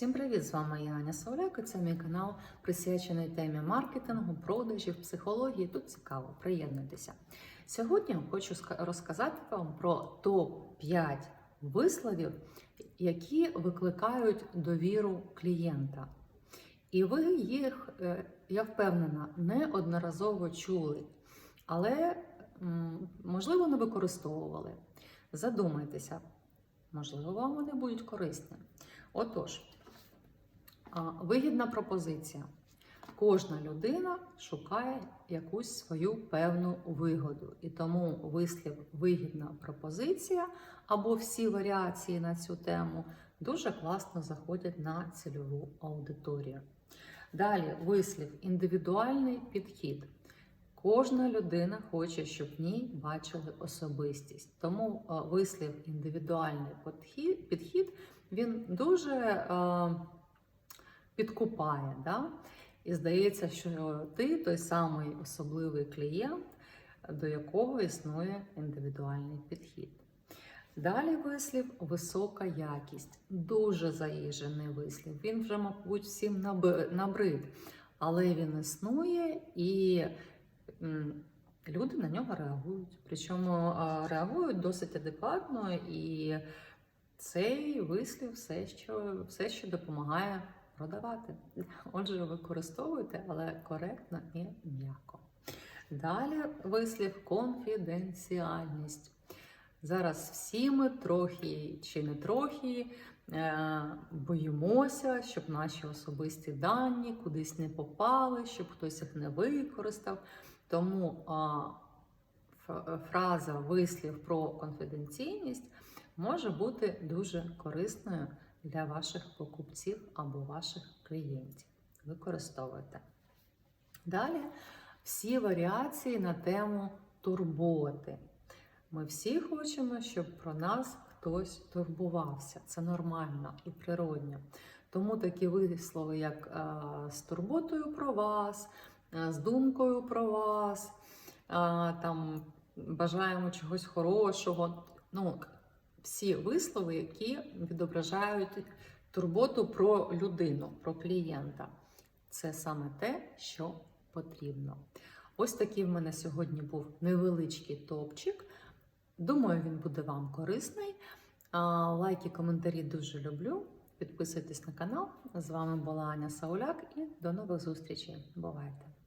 Всім привіт! З вами я Аня Сауляк і це мій канал присвячений темі маркетингу, продажів, психології. Тут цікаво, приєднуйтеся. Сьогодні хочу розказати вам про топ-5 висловів, які викликають довіру клієнта. І ви їх, е, я впевнена, неодноразово чули, але можливо не використовували. Задумайтеся, можливо, вам вони будуть корисні. Отож, вигідна пропозиція. Кожна людина шукає якусь свою певну вигоду, і тому вислів вигідна пропозиція або всі варіації на цю тему дуже класно заходять на цільову аудиторію. Далі вислів індивідуальний підхід. Кожна людина хоче, щоб в ній бачили особистість. Тому вислів індивідуальний підхід, він дуже підкупає. Да? І здається, що ти той самий особливий клієнт, до якого існує індивідуальний підхід. Далі вислів висока якість. Дуже заїжджений вислів. Він вже, мабуть, всім набрид, але він існує і люди на нього реагують. Причому реагують досить адекватно, і цей вислів все, що, все, що допомагає продавати. Отже, використовуйте, але коректно і м'яко. Далі вислів конфіденціальність. Зараз всі ми трохи чи не трохи е, боїмося, щоб наші особисті дані кудись не попали, щоб хтось їх не використав. Тому а, фраза вислів про конфіденційність може бути дуже корисною для ваших покупців або ваших клієнтів. Використовуйте. Далі всі варіації на тему турботи. Ми всі хочемо, щоб про нас хтось турбувався. Це нормально і природньо. Тому такі вислови, як е, з турботою про вас, е, з думкою про вас, е, там бажаємо чогось хорошого. Ну, всі вислови, які відображають турботу про людину, про клієнта. Це саме те, що потрібно. Ось такий в мене сьогодні був невеличкий топчик. Думаю, він буде вам корисний. Лайки, коментарі дуже люблю. Підписуйтесь на канал. З вами була Аня Сауляк і до нових зустрічей. Бувайте!